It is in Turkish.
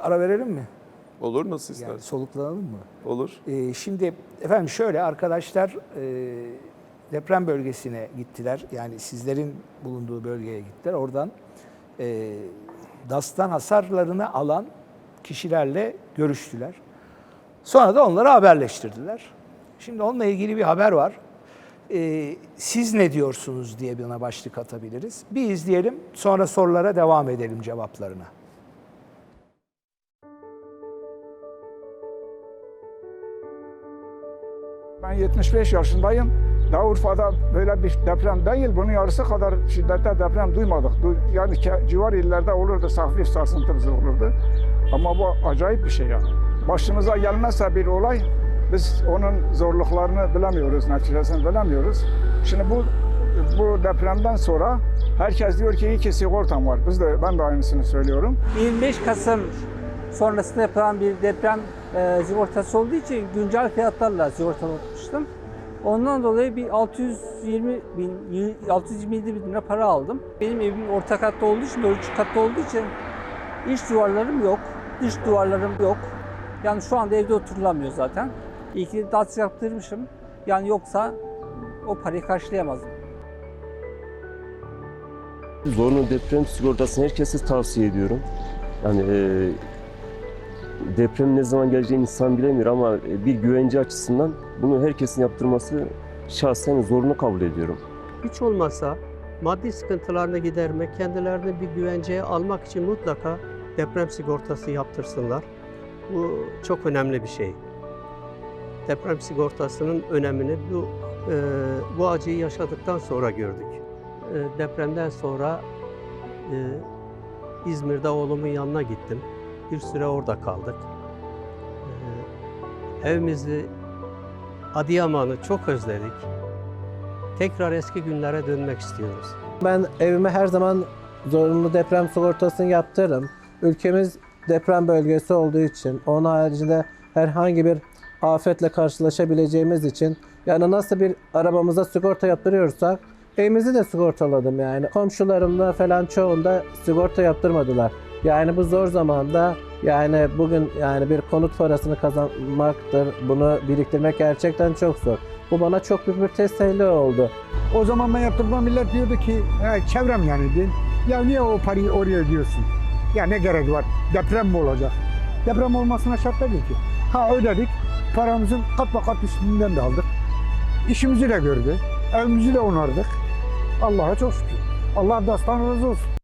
Ara verelim mi? Olur nasıl ister? Yani soluklanalım mı? Olur. Ee, şimdi efendim şöyle arkadaşlar e, deprem bölgesine gittiler. Yani sizlerin bulunduğu bölgeye gittiler. Oradan e, DAS'tan hasarlarını alan kişilerle görüştüler. Sonra da onları haberleştirdiler. Şimdi onunla ilgili bir haber var. Ee, siz ne diyorsunuz diye buna başlık atabiliriz. Bir izleyelim sonra sorulara devam edelim cevaplarına. Ben 75 yaşındayım. Daha Urfa'da böyle bir deprem değil, bunun yarısı kadar şiddette deprem duymadık. Du- Yani civar illerde olurdu, hafif sarsıntımız olurdu. Ama bu acayip bir şey yani. Başımıza gelmezse bir olay, biz onun zorluklarını bilemiyoruz, neticesini bilemiyoruz. Şimdi bu bu depremden sonra herkes diyor ki iyi ki sigortam var. Biz de ben de aynısını söylüyorum. 25 Kasım sonrasında yapılan bir deprem e, sigortası olduğu için güncel fiyatlarla sigortalatmıştım. Ondan dolayı bir 620 bin, 627 bin lira para aldım. Benim evim orta katta olduğu için, 4. katta olduğu için iç duvarlarım yok, dış duvarlarım yok. Yani şu anda evde oturulamıyor zaten. İyi ki DATS yaptırmışım. Yani yoksa o parayı karşılayamazdım. Zorunlu deprem sigortasını herkese tavsiye ediyorum. Yani e, deprem ne zaman geleceğini insan bilemiyor ama e, bir güvence açısından bunu herkesin yaptırması şahsen zorunlu kabul ediyorum. Hiç olmazsa maddi sıkıntılarını gidermek, kendilerini bir güvenceye almak için mutlaka deprem sigortası yaptırsınlar. Bu çok önemli bir şey. Deprem sigortasının önemini bu e, bu acıyı yaşadıktan sonra gördük. E, depremden sonra e, İzmir'de oğlumun yanına gittim. Bir süre orada kaldık. E, evimizi, Adıyaman'ı çok özledik. Tekrar eski günlere dönmek istiyoruz. Ben evime her zaman zorunlu deprem sigortasını yaptırırım. Ülkemiz deprem bölgesi olduğu için, onun haricinde herhangi bir afetle karşılaşabileceğimiz için yani nasıl bir arabamıza sigorta yaptırıyorsak evimizi de sigortaladım yani. Komşularımla falan çoğunda sigorta yaptırmadılar. Yani bu zor zamanda yani bugün yani bir konut parasını kazanmaktır, bunu biriktirmek gerçekten çok zor. Bu bana çok büyük bir teselli oldu. O zaman ben yaptığımda millet diyordu ki "Ya çevrem yani değil. Ya niye o parayı oraya ödüyorsun? Ya ne gerek var? Deprem mi olacak? Deprem olmasına şart değil ki. Ha ödedik. Paramızın kat kat üstünden de aldık. İşimizi de gördü. Evimizi de onardık. Allah'a çok şükür. Allah dastan razı olsun.